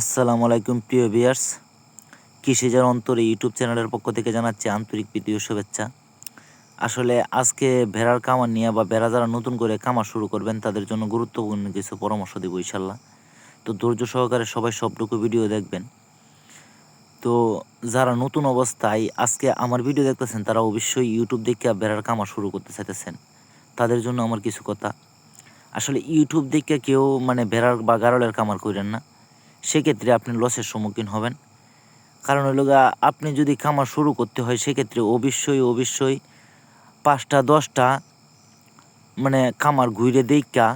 আসসালামু আলাইকুম, প্রিয় ভিয়ার্স কৃষিজার অন্তরে ইউটিউব চ্যানেলের পক্ষ থেকে জানাচ্ছি আন্তরিক প্রীতি ও শুভেচ্ছা। আসলে আজকে ভেড়ার কামার নিয়ে বা ভেড়া যারা নতুন করে কামার শুরু করবেন, তাদের জন্য গুরুত্বপূর্ণ কিছু পরামর্শ দেবো ইনশাল্লাহ তো ধৈর্য সহকারে সবাই সবটুকু ভিডিও দেখবেন। তো যারা নতুন অবস্থায় আজকে আমার ভিডিও দেখতেছেন, তারা অবশ্যই ইউটিউব দেখে ভেড়ার কামার শুরু করতে চাইতেছেন। তাদের জন্য আমার কিছু কথা। আসলে ইউটিউব দেখে কেউ মানে ভেড়ার বা গারলের কামার করেন না। সেক্ষেত্রে আপনি লসের সম্মুখীন হবেন। কারণ হলো আপনি যদি খামার শুরু করতে হয়, সেক্ষেত্রে অবশ্যই অবশ্যই পাঁচটা, দশটা মানে খামার ঘুরে দেখা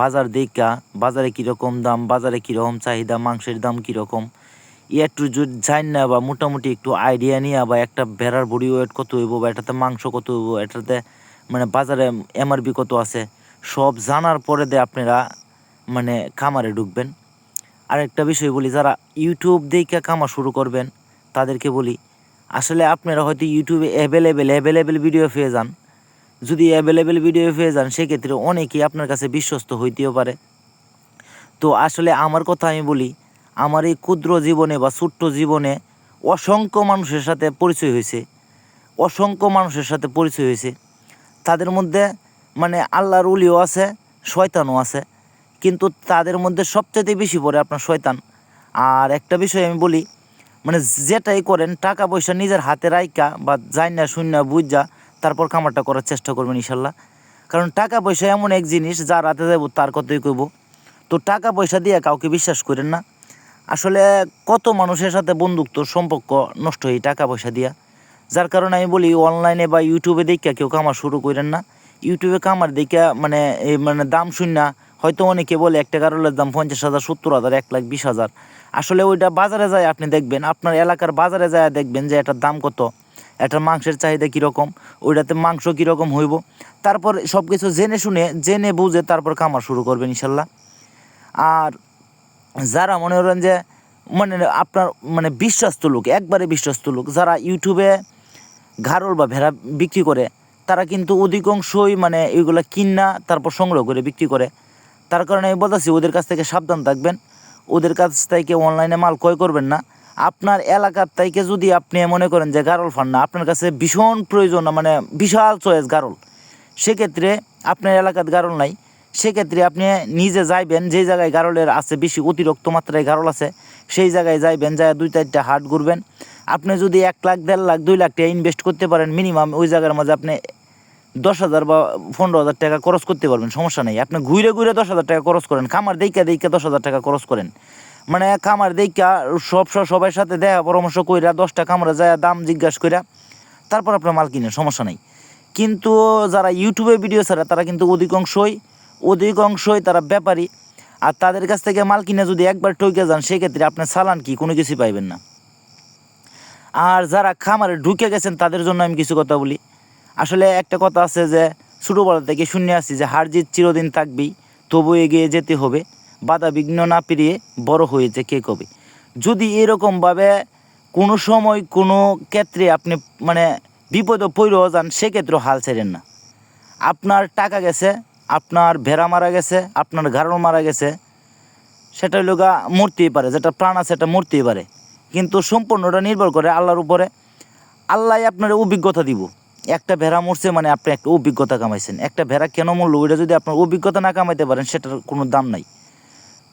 বাজার দেখা বাজারে কীরকম দাম, বাজারে কীরকম চাহিদা, মাংসের দাম কীরকম একটু জান না বা মোটামুটি একটু আইডিয়া নিয়ে বা একটা ভেড়ার বডি ওয়েট কত হইব বা এটাতে মাংস কত হইব, এটাতে মানে বাজারে এমআরপি কত আছে, সব জানার পরে দিয়ে আপনারা মানে খামারে ঢুকবেন। আরেকটা বিষয় বলি, যারা ইউটিউব দেখে কামা শুরু করবেন, তাদেরকে বলি, আসলে আপনারা হয়তো ইউটিউবে অ্যাভেলেবেল অ্যাভেলেবেল ভিডিও পেয়ে যান। যদি অ্যাভেলেবেল ভিডিও পেয়ে যান, সেক্ষেত্রে অনেকেই আপনার কাছে বিশ্বস্ত হইতেও পারে। তো আসলে আমার কথা আমি বলি, আমার এই ক্ষুদ্র জীবনে বা ছোট্ট জীবনে অসংখ্য মানুষের সাথে পরিচয় হয়েছে। অসংখ্য মানুষের সাথে পরিচয় হয়েছে। তাদের মধ্যে মানে আল্লাহর উলিও আছে, শয়তানও আছে। কিন্তু তাদের মধ্যে সবচেয়ে বেশি পড়ে আপনার শয়তান। আর একটা বিষয় আমি বলি মানে যেটাই করেন, টাকা পয়সা নিজের হাতে রাইকা বা যাই না শূন্য বুঝা তারপর কামারটা করার চেষ্টা করবেন ইনশাল্লাহ। কারণ টাকা পয়সা এমন এক জিনিস, যার হাতে যাব তার কথাই কইব। তো টাকা পয়সা দিয়ে কাউকে বিশ্বাস করেন না। আসলে কত মানুষের সাথে বন্ধুত্ব, সম্পর্ক নষ্ট হয় টাকা পয়সা দিয়া। যার কারণে আমি বলি, অনলাইনে বা ইউটিউবে দেখা কেউ কামার শুরু করেন না। ইউটিউবে কামার দেখা মানে মানে দাম শূন্য হয়তো অনেকে বলে একটা গারলের দাম পঞ্চাশ হাজার, সত্তর হাজার, এক লাখ বিশ হাজার। আসলে ওইটা বাজারে যায় আপনি দেখবেন, আপনার এলাকার বাজারে যায় দেখবেন যে এটার দাম কত, এটার মাংসের চাহিদা কীরকম, ওইটাতে মাংস কীরকম হইব। তারপর সব কিছু জেনে শুনে, জেনে বুঝে তারপর কামার শুরু করবেন ইনশাল্লাহ। আর যারা মনে করেন যে মানে আপনার মানে বিশ্বস্ত লোক, একবারে বিশ্বস্ত লোক, যারা ইউটিউবে ঘাড়ল বা ভেড়া বিক্রি করে, তারা কিন্তু অধিকাংশই মানে এইগুলা কিনা, তারপর সংগ্রহ করে বিক্রি করে। তার কারণে আমি বলতেছি, ওদের কাছ থেকে সাবধান থাকবেন। ওদের কাছ থেকে অনলাইনে মাল ক্রয় করবেন না। আপনার এলাকার থেকে যদি আপনি মনে করেন যে গারল ফান না, আপনার কাছে ভীষণ প্রয়োজন মানে বিশাল চয়েস গারল। সেক্ষেত্রে আপনার এলাকার গারল নাই। সেক্ষেত্রে আপনি নিজে যাইবেন, যে জায়গায় গারলের আছে বেশি অতিরিক্ত মাত্রায় গারল আছে, সেই জায়গায় যাইবেন যায় দুই চারটা হাট ঘুরবেন। আপনি যদি এক লাখ, দেড় লাখ, দুই লাখ টাকা ইনভেস্ট করতে পারেন মিনিমাম ওই জায়গার মাঝে আপনি দশ হাজার বা পনেরো হাজার টাকা খরচ করতে পারবেন, সমস্যা নেই। আপনি ঘুরে ঘুরে দশ হাজার টাকা খরচ করেন, খামার দেখা দেখা দশ হাজার টাকা খরচ করেন। মানে খামার দেখা সব সব সবার সাথে দেখা পরামর্শ কইরা দশটা খামারে যায় দাম জিজ্ঞাসা কইরা তারপর আপনার মাল কিনেন, সমস্যা নেই। কিন্তু যারা ইউটিউবে ভিডিও ছাড়া, তারা কিন্তু অধিকাংশই অধিকাংশই তারা ব্যাপারী। আর তাদের কাছ থেকে মাল কিনে যদি একবার টইকে যান, সেক্ষেত্রে আপনার চালান কি, কোনো কিছুই পাইবেন না। আর যারা খামারে ঢুকে গেছেন, তাদের জন্য আমি কিছু কথা বলি। আসলে একটা কথা আছে যে ছোটোবেলা থেকে শুনে আসছি যে হার জিত চিরদিন থাকবেই, তবু এগিয়ে যেতে হবে। বাধা বিঘ্ন না পেরিয়ে বড় হয়েছে কে কবে? যদি এরকমভাবে কোনো সময় কোনো ক্ষেত্রে আপনি মানে বিপদে পড়েও যান, সেক্ষেত্রেও হাল ছেড়েন না। আপনার টাকা গেছে, আপনার ভেড়া মারা গেছে, আপনার ঘাড় মারা গেছে, সেটা গা মরতেই পারে, যেটা প্রাণ আছে সেটা মরতেই পারে। কিন্তু সম্পূর্ণটা নির্ভর করে আল্লাহর উপরে। আল্লাহ আপনার অভিজ্ঞতা দিব। একটা ভেড়া মরছে মানে আপনি একটা অভিজ্ঞতা কামাইছেন। একটা ভেড়া কেন মরলো? ওইটা যদি আপনার অভিজ্ঞতা না কামাইতে পারেন, সেটার কোনো দাম নাই।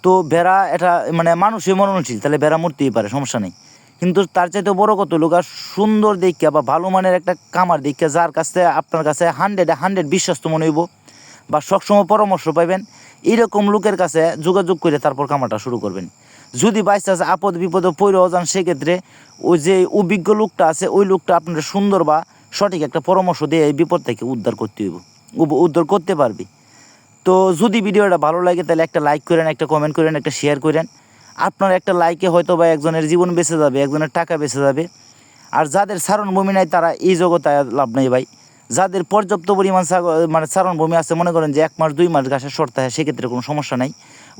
তো ভেড়া এটা মানে মানুষই মরণশীল, তাহলে ভেড়া মরতেই পারে, সমস্যা নেই। কিন্তু তার চাইতে বড় কত লোক আর সুন্দর দেখা বা ভালো মানের একটা কামার দেখা যার কাছে, আপনার কাছে হান্ড্রেডে হান্ড্রেড বিশ্বস্ত মনে হইব বা সবসময় পরামর্শ পাইবেন এইরকম লোকের কাছে যোগাযোগ করে তারপর কামাটা শুরু করবেন। যদি বাইচান্স আপদ বিপদে পড়েও যান, সেক্ষেত্রে ওই যে অভিজ্ঞ লোকটা আছে, ওই লোকটা আপনার সুন্দর বা সঠিক একটা পরামর্শ দিয়ে এই বিপদ থেকে উদ্ধার করতে হইব। উদ্ধার করতে পারবি। তো যদি ভিডিওটা ভালো লাগে, তাহলে একটা লাইক করেন, একটা কমেন্ট করেন, একটা শেয়ার করেন। আপনার একটা লাইকে হয়তো বা একজনের জীবন বেঁচে যাবে, একজনের টাকা বেঁচে যাবে। আর যাদের সারণভূমি নাই, তারা এই জগতে লাভ নেই ভাই। যাদের পর্যাপ্ত পরিমাণ মানে চারণভূমি আছে, মনে করেন যে এক মাস, দুই মাস গাছের শর্ত হয়, সেক্ষেত্রে কোনো সমস্যা নাই।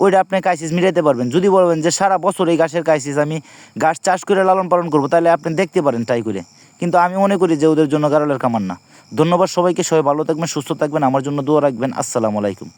ওইটা আপনি কাইসিস মিটাইতে পারবেন। যদি বলবেন যে সারা বছর এই গাছের কাইসিস আমি গাছ চাষ করে লালন পালন করব, তাহলে আপনি দেখতে পারেন ট্রাই করে। কিন্তু আমি মনে করি যে ওদের জন্য গারলের কামান না। ধন্যবাদ সবাইকে, সবাই ভালো থাকবেন, সুস্থ থাকবেন, আমার জন্য দোয়া রাখবেন। আসসালামু আলাইকুম।